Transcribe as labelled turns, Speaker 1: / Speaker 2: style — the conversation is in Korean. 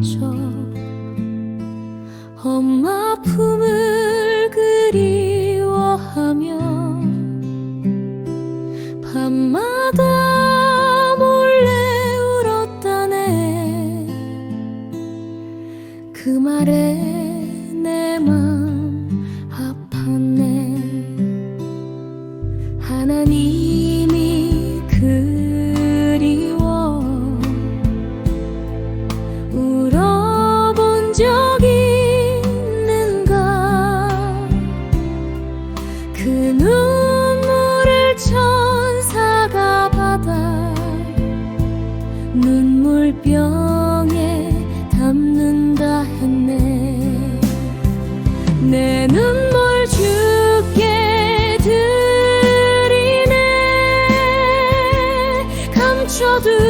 Speaker 1: 적 엄마 품을 그리워하며 밤마다 몰래 울었다네. 그 말에 내 맘 아팠네. 하나님이 그 울어본 적 있는가 그 눈물을 천사가 받아 눈물병에 담는다 했네. 내 눈물 주께 드리네. 감춰두